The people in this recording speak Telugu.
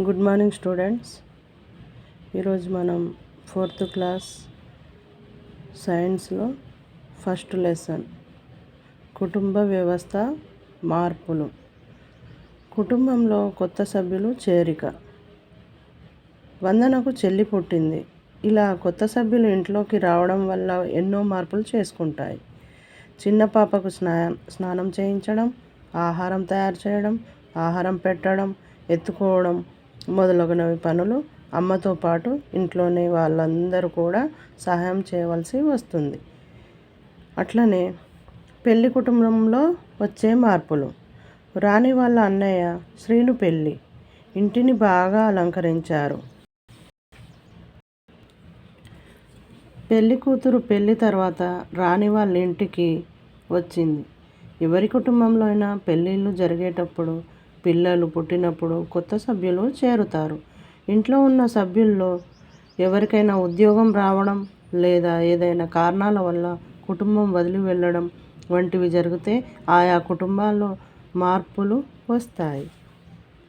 Good morning students. ఈరోజు మనం ఫోర్త్ క్లాస్ సైన్స్లో ఫస్ట్ లెసన్. కుటుంబ వ్యవస్థ మార్పులు. కుటుంబంలో కొత్త సభ్యులు చేరిక. వందనకు చెల్లి పుట్టింది. ఇలా కొత్త సభ్యులు ఇంట్లోకి రావడం వల్ల ఎన్నో మార్పులు చేసుకుంటాయి. చిన్న పాపకు స్నా స్నానం చేయించడం ఆహారం తయారు చేయడం ఆహారం పెట్టడం ఎత్తుకోవడం మొదలగునవి పనులు అమ్మతో పాటు ఇంట్లోని వాళ్ళందరూ కూడా సహాయం చేయవలసి వస్తుంది. అట్లనే పెళ్ళి కుటుంబంలో వచ్చే మార్పులు. రాణి వాళ్ళ అన్నయ్య శ్రీను పెళ్ళి ఇంటిని బాగా అలంకరించారు. పెళ్ళి కూతురు పెళ్ళి తర్వాత రాణి వాళ్ళ ఇంటికి వచ్చింది. ఎవరి కుటుంబంలో అయినా పెళ్ళిళ్ళు జరిగేటప్పుడు పిల్లలు పుట్టినప్పుడు కొత్త సభ్యులు చేరుతారు. ఇంట్లో ఉన్న సభ్యుల్లో ఎవరికైనా ఉద్యోగం రావడం లేదా ఏదైనా కారణాల వల్ల కుటుంబం వదిలి వెళ్ళడం వంటివి జరిగితే ఆయా కుటుంబాల్లో మార్పులు వస్తాయి.